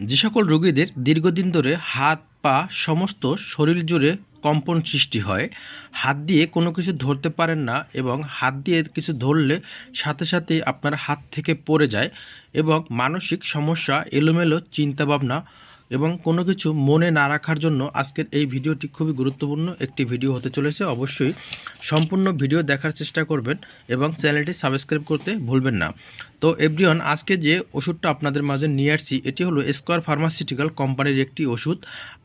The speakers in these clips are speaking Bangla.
যে সকল রোগীদের দীর্ঘদিন ধরে হাত, পা সমস্ত শরীর জুড়ে কম্পন সৃষ্টি হয়, হাত দিয়ে কোনো কিছু ধরতে পারেন না এবং হাত দিয়ে কিছু ধরলে সাথে সাথে আপনার হাত থেকে পড়ে যায় এবং মানসিক সমস্যা, এলোমেলো চিন্তাভাবনা এবং কোনো কিছু মনে না রাখার জন্য আজকের এই ভিডিওটি খুবই গুরুত্বপূর্ণ একটি ভিডিও হতে চলেছে। অবশ্যই সম্পূর্ণ ভিডিও দেখার চেষ্টা করবেন এবং চ্যানেলটি সাবস্ক্রাইব করতে ভুলবেন না। তো এভরিওয়ান, আজকে যে ওষুধটা আপনাদের মাঝে নিয়ে আসছি, এটি হলো স্কোয়ার ফার্মাসিউটিক্যাল কোম্পানির একটি ওষুধ।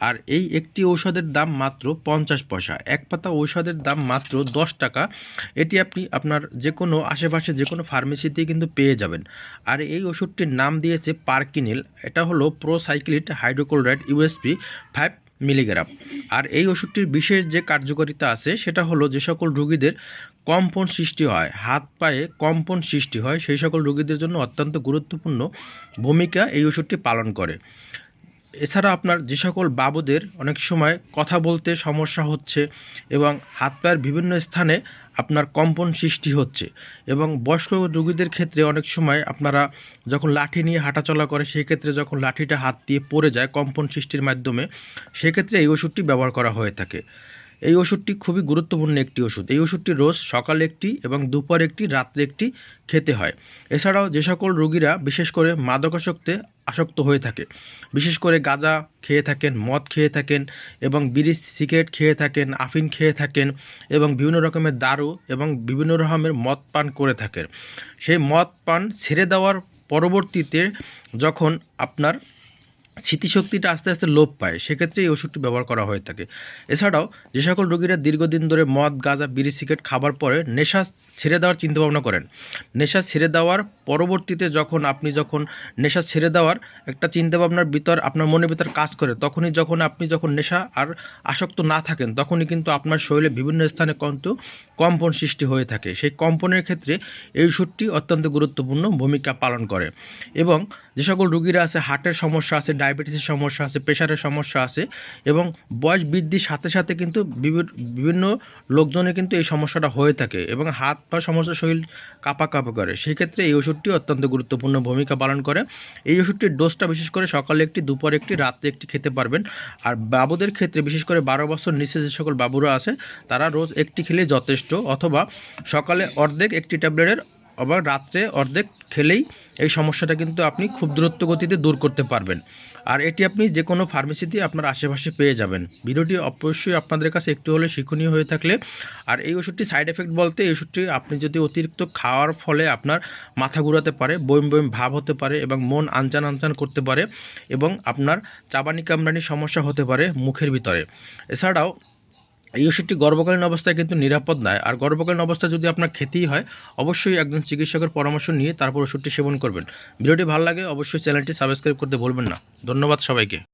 আর এই একটি ঔষধের দাম মাত্র পঞ্চাশ পয়সা। এক পাতা ঔষধের দাম মাত্র দশ টাকা। এটি আপনি আপনার যে কোনো আশেপাশে যে কোনো ফার্মেসিতে কিন্তু পেয়ে যাবেন। আর এই ওষুধটির নাম দিয়েছে পার্কিনিল এটা হলো procyclidine hydrochloride USP five milligram. আর এই ওষুধটির বিশেষ যে কার্যকারিতা আছে, সেটা হলো যে সকল রোগীদের কম্পন সৃষ্টি হয়, হাত পায়ে কম্পন সৃষ্টি হয়, সেই সকল রোগীদের জন্য অত্যন্ত গুরুত্বপূর্ণ ভূমিকা এই ওষুধটি পালন করে। এছাড়া আপনার যে সকল বাবুদের অনেক সময় কথা বলতে সমস্যা হচ্ছে এবং হাত পায়ের বিভিন্ন স্থানে আপনার কম্পন সৃষ্টি হচ্ছে এবং বয়স্ক রোগীদের ক্ষেত্রে অনেক সময় আপনারা যখন লাঠি নিয়ে হাঁটাচলা করে সেই ক্ষেত্রে যখন লাঠিটা হাত দিয়ে পড়ে যায় কম্পন সৃষ্টির মাধ্যমে, সেক্ষেত্রে এই ওষুধটি ব্যবহার করা হয়ে থাকে। এই ওষুধটি খুবই গুরুত্বপূর্ণ একটি ওষুধ। এই ওষুধটি রোজ সকালে একটি এবং দুপুর একটি, রাত্রে একটি খেতে হয়। এছাড়াও যে সকল রোগীরা, বিশেষ করে মাদকাসক্তে আসক্ত হয়ে থাকে, বিশেষ করে গাঁজা খেয়ে থাকেন, মদ খেয়ে থাকেন এবং বিড়ি, সিগারেট খেয়ে থাকেন আফিন খেয়ে থাকেন এবং বিভিন্ন রকমের দারু এবং বিভিন্ন রকমের মদ পান করে থাকেন। সেই মদ পান ছেড়ে দেওয়ার পরবর্তীতে যখন আপনার স্মৃতিশক্তিটা আস্তে আস্তে লোপ পায়, সেক্ষেত্রে এই ওষুধটি ব্যবহার করা হয়ে থাকে। এছাড়াও, যে সকল রোগীরা দীর্ঘদিন ধরে মদ, গাঁজা, বিড়ি, সিগারেট খাবার পরে নেশা ছেড়ে দেওয়ার চিন্তাভাবনা করেন। নেশা ছেড়ে দেওয়ার পরবর্তীতে যখন আপনি যখন নেশা ছেড়ে দেওয়ার একটা চিন্তাভাবনার ভিতর আপনার মনের ভিতর কাজ করে, তখনই যখন আপনি যখন নেশা আর আসক্ত না থাকেন, তখনই কিন্তু আপনার শরীরে বিভিন্ন স্থানে কিন্তু কম্পন সৃষ্টি হয়ে থাকে। সেই কম্পনের ক্ষেত্রে এই ওষুধটি অত্যন্ত গুরুত্বপূর্ণ ভূমিকা পালন করে। এবং যে সকল রোগীরা আছে, হার্টের সমস্যা আছে ডায়াবেটিসের সমস্যা আছে, প্রেশারের সমস্যা আছে এবং বয়স বৃদ্ধির সাথে সাথে কিন্তু বিভিন্ন লোকজনে কিন্তু এই সমস্যাটা হয়ে থাকে এবং হাত পা সমস্ত শরীর কাঁপা কাঁপা করে। সেক্ষেত্রে এই ওষুধটি অত্যন্ত গুরুত্বপূর্ণ ভূমিকা পালন করে। এই ওষুধটির ডোজটা বিশেষ করে সকালে একটি, দুপুরে একটি রাত্রে একটি খেতে পারবেন। আর বাবুদের ক্ষেত্রে বিশেষ করে বারো বছর নিচে যে সকল বাবুরা আছে, তারা রোজ একটি খেলে যথেষ্ট। অথবা সকালে অর্ধেক একটি ট্যাবলেটের আবার রাত্রে অর্ধেক খেলেই এই সমস্যাটা কিন্তু আপনি খুব দ্রুত গতিতে দূর করতে পারবেন। আর এটি আপনি যে কোনো ফার্মেসিতে আপনার আশেপাশে পেয়ে যাবেন। ভিডিওটি অবশ্যই আপনাদের কাছে একটু হলে শিক্ষণীয় হয়ে থাকলে। আর এই ওষুধটি সাইড এফেক্ট বলতে এই ওষুধটি আপনি যদি অতিরিক্ত খাওয়ার ফলে আপনার মাথা ঘুরাতে পারে বইম বইম ভাব হতে পারে এবং মন আনচান আনচান করতে পারে এবং আপনার চাবানি কামড়ানির সমস্যা হতে পারে মুখের ভিতরে। এছাড়াও এই ওষুধটি গর্ভকালীন অবস্থায় কিন্তু নিরাপদ নয়। আর গর্ভকালীন অবস্থায় যদি আপনার খেতেই হয়, অবশ্যই একজন চিকিৎসকের পরামর্শ নিয়ে তারপর ওষুধটি সেবন করবেন। ভিডিওটি ভালো লাগে, অবশ্যই চ্যানেলটি সাবস্ক্রাইব করতে ভুলবেন না। ধন্যবাদ সবাইকে।